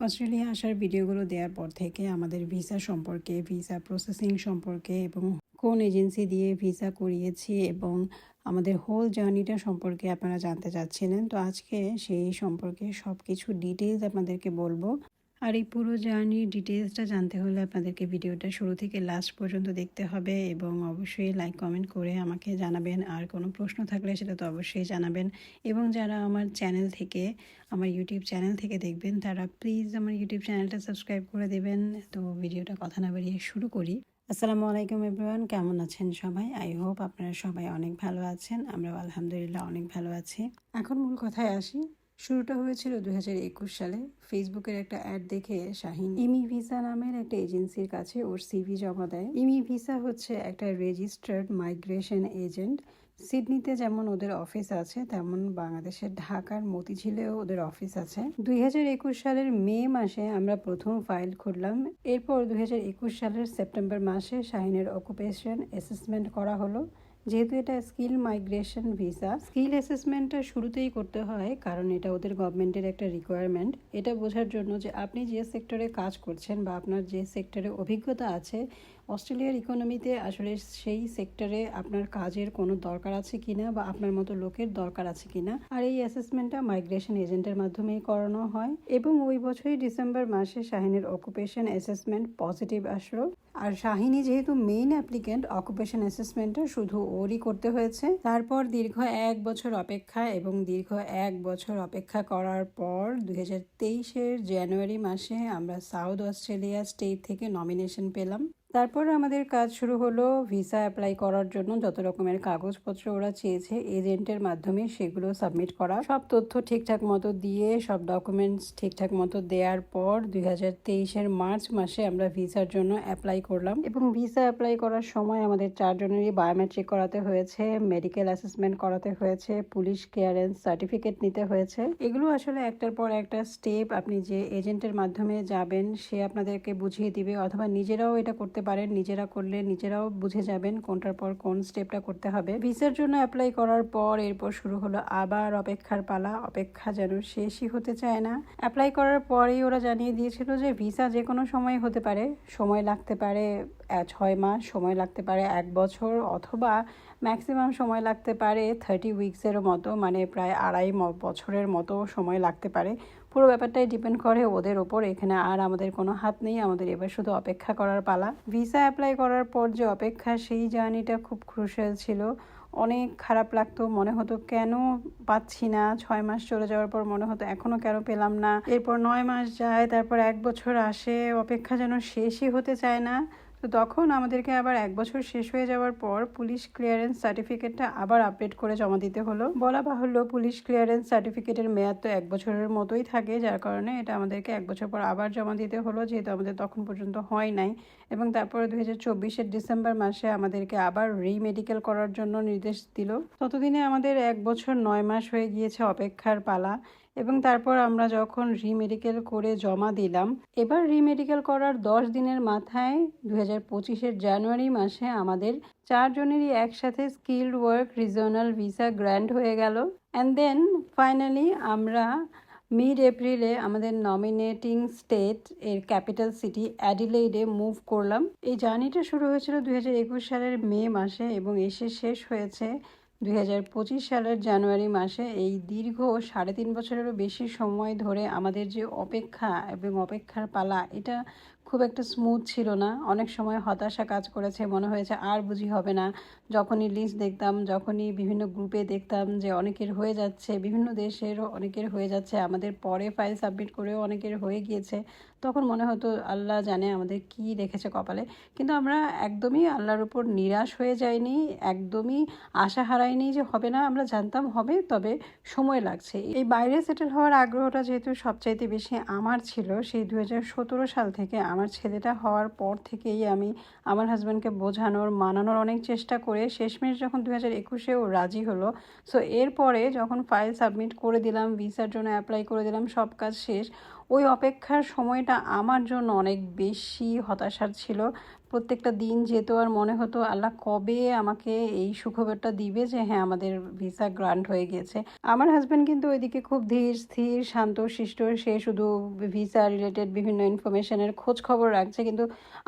Australia আসার ভিডিওগুলো দেওয়ার পর থেকে আমাদের ভিসা সম্পর্কে, ভিসা প্রসেসিং সম্পর্কে এবং কোন এজেন্সি দিয়ে ভিসা করিয়েছি এবং আমাদের হোল জার্নিটা সম্পর্কে আপনারা জানতে চাচ্ছিলেন। তো আজকে সেই সম্পর্কে সব কিছু ডিটেলস আপনাদেরকে বলব। আর এই পুরো জার্নির ডিটেলসটা জানতে হলে আপনাদেরকে ভিডিওটা শুরু থেকে লাস্ট পর্যন্ত দেখতে হবে এবং অবশ্যই লাইক কমেন্ট করে আমাকে জানাবেন। আর কোনো প্রশ্ন থাকলে সেটা তো অবশ্যই জানাবেন। এবং যারা আমার চ্যানেল থেকে, আমার ইউটিউব চ্যানেল থেকে দেখবেন, তারা প্লিজ আমার ইউটিউব চ্যানেলটা সাবস্ক্রাইব করে দেবেন। তো ভিডিওটা কথা না বাড়িয়ে শুরু করি। আসসালামু আলাইকুম এভরিওয়ান কেমন আছেন সবাই? আই হোপ আপনারা সবাই অনেক ভালো আছেন। আমরা আলহামদুলিল্লাহ অনেক ভালো আছি। এখন মূল কথায় আসি। শুরুটা হয়েছিল দু হাজার একুশ সালে। ফেসবুকের একটা অ্যাড দেখে শাহিন ইমি ভিসা নামের একটা এজেন্সির কাছে ওর সিভি জমা দেয়। ইমি ভিসা হচ্ছে একটা রেজিস্টার্ড মাইগ্রেশন এজেন্ট সিডনিতে যেমন ওদের অফিস আছে, তেমন বাংলাদেশের ঢাকার মতিঝিলেও ওদের অফিস আছে। দুই হাজার একুশ সালের মে মাসে আমরা প্রথম ফাইল খুললাম। এরপর দুই হাজার একুশ সালের সেপ্টেম্বর মাসে শাহিনের অকুপেশন অ্যাসেসমেন্ট করা হলো। যেহেতু এটা স্কিল মাইগ্রেশন ভিসা, স্কিল অ্যাসেসমেন্টটা শুরুতেই করতে হয়, কারণ এটা ওদের গভর্নমেন্টের একটা রিকোয়ারমেন্ট এটা বোঝার জন্য যে আপনি যে সেক্টরে কাজ করছেন বা আপনার যে সেক্টরে অভিজ্ঞতা আছে অস্ট্রেলিয়ার ইকোনমিতে আসলে সেই সেক্টরে আপনার কাজের কোনো দরকার আছে কিনা বা আপনার মতো লোকের দরকার আছে কিনা, আর এই অ্যাসেসমেন্টটা মাইগ্রেশন এজেন্টের মাধ্যমেই করানো হয়। এবং ওই বছরই ডিসেম্বর মাসে শাহিনের অকুপেশন অ্যাসেসমেন্ট পজিটিভ আসলো। আর শাহিনী যেহেতু মেইন অ্যাপ্লিকেন্ট অকুপেশন অ্যাসেসমেন্টটা শুধু ওরই করতে হয়েছে। তারপর দীর্ঘ এক বছর অপেক্ষা এবং দীর্ঘ এক বছর অপেক্ষা করার পর দুই হাজার তেইশের জানুয়ারি মাসে আমরা সাউথ অস্ট্রেলিয়া স্টেট থেকে নমিনেশন পেলাম। তারপর আমাদের কাজ শুরু হলো ভিসা অ্যাপ্লাই করার জন্য। যত রকমের কাগজপত্র ওরা চেয়েছে, এজেন্টের মাধ্যমে সেগুলো সাবমিট করা। সব তথ্য ঠিকঠাক মতো দিয়ে, সব ডকুমেন্টস ঠিকঠাক মতো দেওয়ার পর দুই হাজার তেইশের মার্চ মাসে আমরা ভিসার জন্য অ্যাপ্লাই করলাম। এবং ভিসা অ্যাপ্লাই করার সময় আমাদের চারজনেরই বায়োমেট্রিক করাতে হয়েছে মেডিকেল অ্যাসেসমেন্ট করাতে হয়েছে পুলিশ ক্লিয়ারেন্স সার্টিফিকেট নিতে হয়েছে। এগুলো আসলে একটার পর একটা স্টেপ আপনি যে এজেন্টের মাধ্যমে যাবেন, সে আপনাদেরকে বুঝিয়ে দিবে, অথবা নিজেরাও এটা করতে করতে পারেন, নিজেরা করলে নিজেরাও বুঝে যাবেন কোনটার পর কোন স্টেপটা করতে হবে। ভিসার জন্য অ্যাপ্লাই করার পর এরপর শুরু হলো আবার অপেক্ষার পালা, অপেক্ষা যেন শেষই হতে চায় না। অ্যাপ্লাই করার পরেই ওরা জানিয়ে দিয়েছিল যে ভিসা যে কোনো সময় হতে পারে, সময় লাগতে পারে ছয় মাস, সময় লাগতে পারে এক বছর অথবা ম্যাক্সিমাম সময় লাগতে পারে থার্টি উইকসেরও মতো মানে প্রায় আড়াই বছরের মতো সময় লাগতে পারে। পুরো ব্যাপারটাই ডিপেন্ড করে ওদের ওপর। এখানে আর আমাদের কোনো হাত নেই, আমাদের এবার শুধু অপেক্ষা করার পালা। ভিসা অ্যাপ্লাই করার পর যে অপেক্ষা, সেই জার্নিটা খুব ক্রুশাল ছিল। অনেক খারাপ লাগতো, মনে হতো কেন পাচ্ছি না। ছয় মাস চলে যাওয়ার পর মনে হতো এখনও কেন পেলাম না। এরপর নয় মাস যায়, তারপর এক বছর আসে, অপেক্ষা যেন শেষই হতে চায় না। তো তখন আমাদেরকে আবার এক বছর শেষ হয়ে যাওয়ার পর পুলিশ ক্লিয়ারেন্স সার্টিফিকেটটা আবার আপডেট করে জমা দিতে হলো। বলা বাহুল্য পুলিশ ক্লিয়ারেন্স সার্টিফিকেটের মেয়াদ তো এক বছরের মতোই থাকে, যার কারণে এটা আমাদেরকে এক বছর পর আবার জমা দিতে হলো, যেহেতু আমাদের তখন পর্যন্ত হয় নাই। এবং তারপরে দু হাজার চব্বিশের ডিসেম্বর মাসে আমাদেরকে আবার রিমেডিকেল করার জন্য নির্দেশ দিল। ততদিনে আমাদের এক বছর নয় মাস হয়ে গিয়েছে অপেক্ষার পালা। এবং তারপর আমরা যখন রিমেডিকেল করে জমা দিলাম, এবার রিমেডিকেল করার দশ দিনের মাথায় দু হাজার পঁচিশের জানুয়ারি মাসে আমাদের চারজনেরই একসাথে skilled work regional visa grant হয়ে গেল। অ্যান্ড দেন ফাইনালি আমরা মিড এপ্রিলে আমাদের নমিনেটিং স্টেট এর ক্যাপিটাল সিটি অ্যাডিলেইডে মুভ করলাম। এই জার্নিটা শুরু হয়েছিল দুই হাজার একুশ সালের মে মাসে এবং এসে শেষ হয়েছে দুই হাজার পঁচিশ সালের জানুয়ারি মাসে এই দীর্ঘ সাড়ে তিন বছরেরও বেশি সময় ধরে আমাদের যে অপেক্ষা এবং অপেক্ষার পালা, এটা খুব একটা স্মুথ ছিল না। অনেক সময় হতাশা কাজ করেছে, মনে হয়েছে আর বুঝি হবে না। যখনই লিস্ট দেখতাম, যখনই বিভিন্ন গ্রুপে দেখতাম যে অনেকের হয়ে যাচ্ছে, বিভিন্ন দেশেরও অনেকের হয়ে যাচ্ছে, আমাদের পরে ফাইল সাবমিট করেও অনেকের হয়ে গিয়েছে। তখন মনে হতো আল্লাহ জানে আমাদের কি রেখেছে কপালে। কিন্তু আমরা একদমই আল্লাহর উপর নিরাশ হয়ে যাইনি, একদমই আশা হারাইনি যে হবে না, আমরা জানতাম হবে, তবে সময় লাগছে। এই বাইরে সেটেল হওয়ার আগ্রহটা যেহেতু সবচাইতে বেশি আমার ছিল, সেই দু হাজার সতেরো সাল থেকে আমার ছেলেটা হওয়ার পর থেকেই আমি আমার হাজব্যান্ডকে বোঝানোর, মানানোর অনেক চেষ্টা করে শেষমেশ যখন দু হাজার একুশেও রাজি হলো সো এরপরে যখন ফাইল সাবমিট করে দিলাম ভিসার জন্য অ্যাপ্লাই করে দিলাম, সব কাজ শেষ ওই অপেক্ষার সময়টা আমার জন্য অনেক বেশি হতাশার ছিল। প্রত্যেকটা দিন যেত আর মনে হতো আল্লাহ কবে আমাকে এই সুখবরটা দিবে যে হ্যাঁ আমাদের ভিসা গ্রান্ট হয়ে গেছে। আমার হাজব্যান্ড কিন্তু ওইদিকে খুব ধীর, স্থির, শান্ত, শিষ্ট। সে শুধু ভিসা রিলেটেড বিভিন্ন ইনফরমেশনের খোঁজ খবর রাখছে। কিন্তু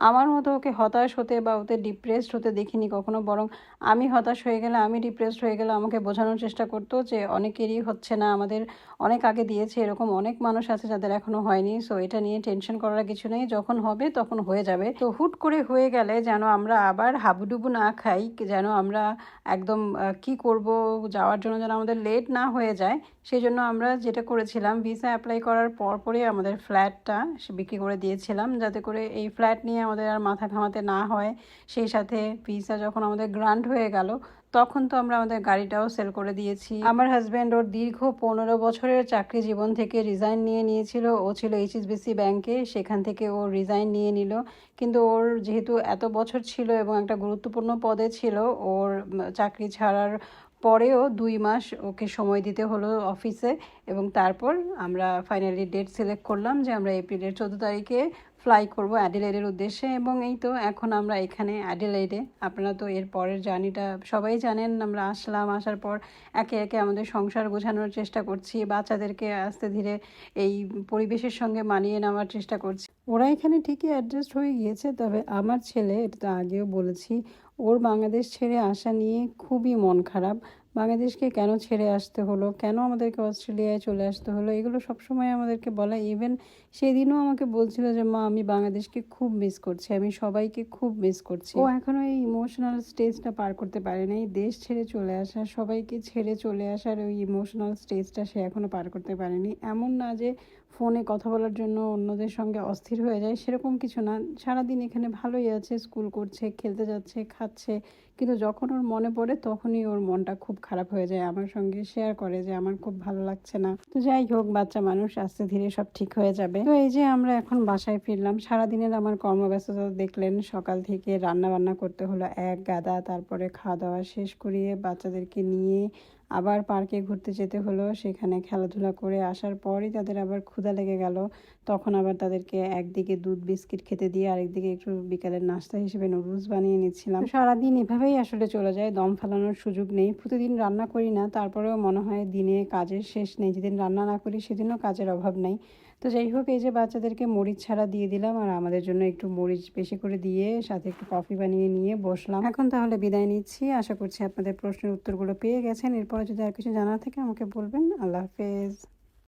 আমার মতো ওকে হতাশ হতে বা ওতে ডিপ্রেসড হতে দেখিনি কখনো। বরং আমি হতাশ হয়ে গেলে, আমি ডিপ্রেসড হয়ে গেলে আমাকে বোঝানোর চেষ্টা করতো যে অনেকেরই হচ্ছে না, আমাদের অনেক আগে দিয়েছে, এরকম অনেক মানুষ আছে যাদের এখনও হয়নি। সো এটা নিয়ে টেনশন করার কিছু নেই। যখন হবে তখন হয়ে যাবে। তো হুট করে হয়ে গেলে যেন আমরা আবার হাবুডুবু না খাই, যেন আমরা একদম কি করব, যাওয়ার জন্য যেন আমাদের লেট না হয়ে যায় সেই জন্য আমরা যেটা করেছিলাম ভিসা অ্যাপ্লাই করার পর পরে আমাদের ফ্ল্যাটটা বিক্রি করে দিয়েছিলাম, যাতে করে এই ফ্ল্যাট নিয়ে আমাদের আর মাথা ঘামাতে না হয়। সেই সাথে ভিসা যখন আমাদের গ্রান্ট হয়ে গেল তখন তো আমরা আমাদের গাড়িটাও সেল করে দিয়েছি। আমার হাজব্যান্ড ওর দীর্ঘ পনেরো বছরের চাকরি জীবন থেকে রিজাইন নিয়ে নিয়েছিল। ও ছিল এইচএসবিসি ব্যাংকে সেখান থেকে ও রিজাইন নিয়ে নিল। কিন্তু ওর যেহেতু এত বছর ছিল এবং একটা গুরুত্বপূর্ণ পদে ছিল, ওর চাকরি ছাড়ার পরেও দুই মাস ওকে সময় দিতে হলো অফিসে এবং তারপর আমরা ফাইনালি ডেট সিলেক্ট করলাম যে আমরা এপ্রিলের চোদ্দ তারিখে ফ্লাই করব অ্যাডিলেডের উদ্দেশ্যে এবং এই তো এখন আমরা এখানে অ্যাডিলেডে আপনারা তো এর পরের জার্নিটা সবাই জানেন, আমরা আসলাম, আসার পর একে একে আমাদের সংসার গোছানোর চেষ্টা করছি, বাচ্চাদেরকে আস্তে ধীরে এই পরিবেশের সঙ্গে মানিয়ে নেওয়ার চেষ্টা করছি। ওরা এখানে ঠিকই অ্যাডজাস্ট হয়ে গিয়েছে, তবে আমার ছেলে, এটা তো আগেও বলেছি, ওর বাংলাদেশ ছেড়ে আসা নিয়ে খুবই মন খারাপ। বাংলাদেশকে কেন ছেড়ে আসতে হলো? কেন আমাদেরকে অস্ট্রেলিয়ায় চলে আসতে হলো? এগুলো সবসময় আমাদেরকে বলা ইভেন সেদিনও আমাকে বলছিল যে, মা, আমি বাংলাদেশকে খুব মিস করছি, আমি সবাইকে খুব মিস করছি। ও এখনও এই ইমোশনাল স্টেজটা পার করতে পারে না এই দেশ ছেড়ে চলে আসা, সবাইকে ছেড়ে চলে আসার ওই ইমোশনাল স্টেজটা সে এখনও পার করতে পারেনি। এমন না যে ফোনে কথা বলার জন্য অন্যদের সঙ্গে অস্থির হয়ে যায়, সেরকম কিছু না। সারাদিন এখানে ভালোই আছে, স্কুল করছে, খেলতে যাচ্ছে, খাচ্ছে। কিন্তু যখন ওর মনে পড়ে, তখনই ওর মনটা খুব খারাপ হয়ে যায়। আমার সঙ্গে শেয়ার করে যে আমার খুব ভালো লাগছে না। তো যাই হোক, বাচ্চা মানুষ, আস্তে ধীরে সব ঠিক হয়ে যাবে। তো এই যে আমরা এখন বাসায় ফিরলাম, সারাদিনের আমার কর্মব্যস্ততা দেখলেন। সকাল থেকে রান্না বান্না করতে হলো এক গাদা, তারপরে খাওয়া দাওয়া শেষ করিয়ে বাচ্চাদেরকে নিয়ে আবার পার্কে ঘুরতে যেতে হলো। সেখানে খেলাধুলা করে আসার পরই তাদের আবার ক্ষুধা লেগে গেল। তখন আবার তাদেরকে একদিকে দুধ, বিস্কিট খেতে দিয়ে আরেকদিকে একটু বিকালের নাস্তা হিসেবে নুডলস বানিয়ে নিচ্ছিলাম। সারাদিন এভাবেই আসলে চলে যায়, দম ফেলানোর সুযোগ নেই। প্রতিদিন রান্না করি না, তারপরেও মনে হয় দিনে কাজের শেষ নেই। যেদিন রান্না না করি, সেদিনও কাজের অভাব নেই। তো যাই হোক, এই যে বাচ্চাদেরকে মরিচ ছাড়া দিয়ে দিলাম আর আমাদের জন্য একটু মরিচ বেশি করে দিয়ে সাথে একটু কফি বানিয়ে নিয়ে বসলাম। এখন তাহলে বিদায় নিচ্ছি। আশা করছি আপনাদের প্রশ্নের উত্তরগুলো পেয়ে গেছেন। এরপরে যদি আর কিছু জানার থাকে আমাকে বলবেন। আল্লাহ হাফেজ।